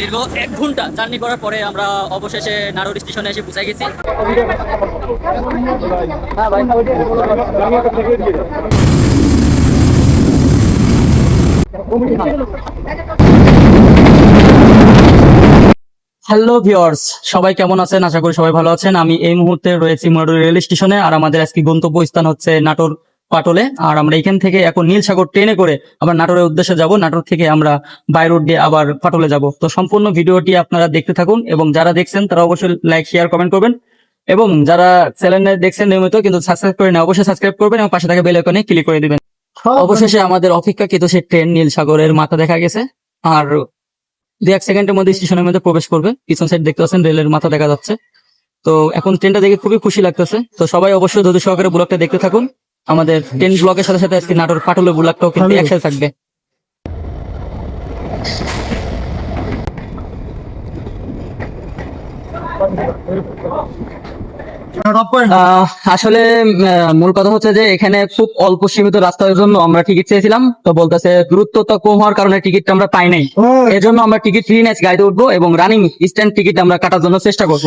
দীর্ঘ এক ঘণ্টা জার্নি করার পরে আমরা অবশেষে নাটোর স্টেশনে এসে পৌঁছে গেছি। হ্যালো ভিউয়ার্স সবাই কেমন আছেন? আশা করি সবাই ভালো আছেন। আমি এই মুহূর্তে রয়েছি মোটর রেল স্টেশনে, আর আমাদের আজকে গন্তব্য স্থান হচ্ছে নাটোর পাটলে। আর আমরা এখান থেকে এখন নীল সাগর ট্রেনে করে আবার নাটোরের উদ্দেশ্যে যাব। নাটোর থেকে আমরা বাই রোড দিয়ে আবার পাটলে যাব। তো সম্পূর্ণ ভিডিওটি আপনারা দেখতে থাকুন এবং যারা দেখছেন তারা অবশ্যই লাইক শেয়ার কমেন্ট করবেন। এবং যারা চ্যানেলে দেখছেন নিয়মিত কিন্তু সাবস্ক্রাইব করে না অবশ্যই সাবস্ক্রাইব করবেন এবং পাশে থাকা বেল আইকনে ক্লিক করে দিবেন। অবশেষে আমাদের অপেক্ষা অপেক্ষাকৃত সে ট্রেন নীলসাগরের মাথা দেখা গেছে। আর দু এক সেকেন্ডের মধ্যে স্টেশনের মধ্যে প্রবেশ করবে। পিছন সাইড দেখতে পাচ্ছেন রেলের মাথা দেখা যাচ্ছে। তো এখন ট্রেনটা দেখে খুবই খুশি লাগতেছে। তো সবাই অবশ্যই ধৈর্য সহকারে ব্লগটা দেখতে থাকুন। আমাদের ট্রেন ব্লগের সাথে সাথে আজকে নাটোর পাটলের ব্লগটাও কিন্তু একসাথে থাকবে। আহ, আসলে মূল কথা হচ্ছে যে এখানে খুব অল্প সীমিত রাস্তার জন্য আমরা টিকিট চেয়েছিলাম। তো বলতেছে দূরত্ব তো কম হওয়ার কারণে টিকিটটা আমরা পাই নাই। এর জন্য আমরা টিকিট ফ্রি নেস গাড়িতে উঠবো এবং রানিং স্ট্যান্ড টিকিট আমরা কাটার জন্য চেষ্টা করব।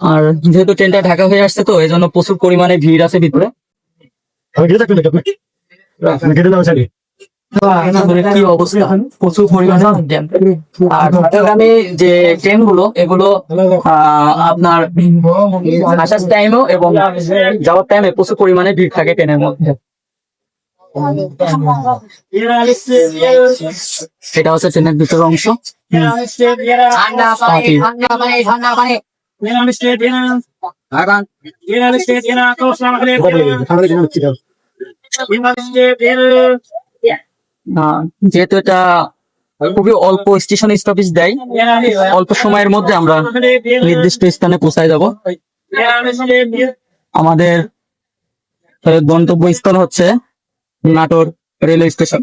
আর যেহেতু ট্রেনটা ঢাকা হয়ে আসছে তো এই জন্য প্রচুর পরিমাণে ভিড় আছে ভিতরে। কি অবস্থা? প্রচুর পরিমাণে আর ঢাকাগামী যে ট্রেনগুলো এগুলো আপনার আসার টাইমেও এবং যাওয়ার টাইমে প্রচুর পরিমাণে ভিড় থাকে ট্রেনের মধ্যে। এটা হচ্ছে ট্রেনের ভিতর অংশ। যেহেতু এটা খুবই অল্প স্টেশন স্টপেজ দেয় অল্প সময়ের মধ্যে আমরা নির্দিষ্ট স্থানে পৌঁছায় যাব। আমাদের গন্তব্য গন্তব্যস্থল হচ্ছে নাটোর রেলওয়ে স্টেশন।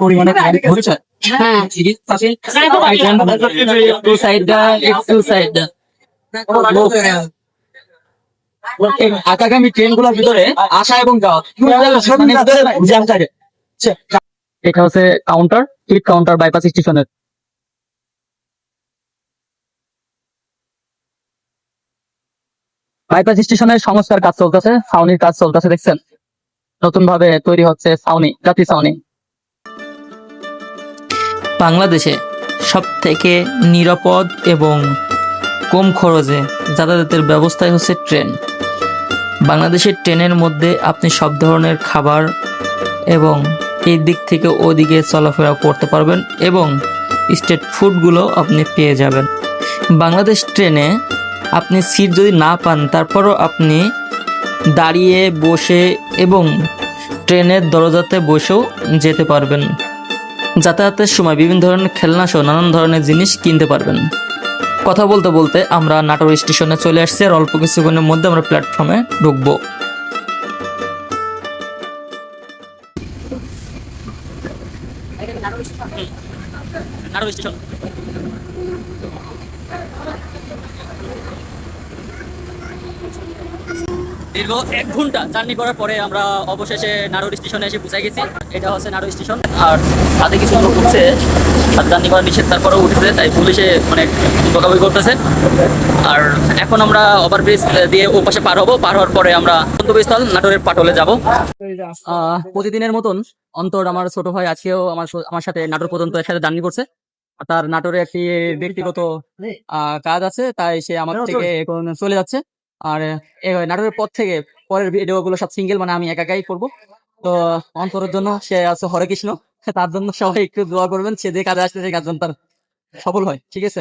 পরিমাণে আগামী ট্রেনগুলোর ভিতরে আসা এবং যাওয়া এটা হচ্ছে কাউন্টার টিকিট কাউন্টার বাইপাস স্টেশনের বাইপাস স্টেশনের সংস্কার কাজ চলতেছে, ছাউনির কাজ চলতেছে, দেখছেন? নতুন ভাবে তৈরি হচ্ছে ছাউনি জাতি ছাউনি। বাংলাদেশে সব থেকে নিরাপদ এবং কম খরচে যাতায়াতের ব্যবস্থাই হচ্ছে ট্রেন। বাংলাদেশের ট্রেনের মধ্যে আপনি সব ধরনের খাবার এবং এই দিক থেকে ওদিকে চলাফেরা করতে পারবেন এবং স্টেট ফুডগুলো আপনি পেয়ে যাবেন। বাংলাদেশ ট্রেনে আপনি সিট যদি না পান, তারপরও আপনি দাঁড়িয়ে বসে এবং ট্রেনের দরজাতে বসেও যেতে পারবেন। যাতায়াতের সময় বিভিন্ন ধরনের খেলনা সহ নানান ধরনের জিনিস কিনতে পারবেন। কথা বলতে বলতে আমরা নাটোর স্টেশনে চলে আসছি আর অল্প কিছুক্ষণের মধ্যে আমরা প্ল্যাটফর্মে ঢুকবো। নাটোর স্টেশন। দীর্ঘ এক ঘণ্টা জার্নি করার পরে আমরা অবশেষে নাটোর স্টেশনে এসে পৌঁছে গেছি। এটা হচ্ছে নাটোর স্টেশন। আর তাতে কিছু লোক উঠছে। আর জার্নি করা নিষেধ তারপরেও উঠেছে তাই পুলিশে মানে বকাবকি করতেছে। আর এখন আমরা ওভারব্রিজ দিয়ে ও পাশে পার হব। পার হওয়ার পরে আমরা গন্তব্যস্থল নাটোরের পাটলে যাব। প্রতিদিনের মতন অন্তর আমার ছোট ভাই আজকেও আমার আমার সাথে নাটোর পর্যন্ত একসাথে জার্নি করছে। তার নাটোরে একটি ব্যক্তিগত কাজ আছে তাই সে আমার থেকে এখন চলে যাচ্ছে। আর, এ নাটোরের পর থেকে পরের ভিডিও গুলো সব সিঙ্গেল মানে আমি একা একাই করব। তো অন্তরের জন্য সে আছে হরে কৃষ্ণ, তার জন্য সবাই একটু দোয়া করবেন, সে যে কাজে আসতে সেই কাজ তার সফল হয়, ঠিক আছে?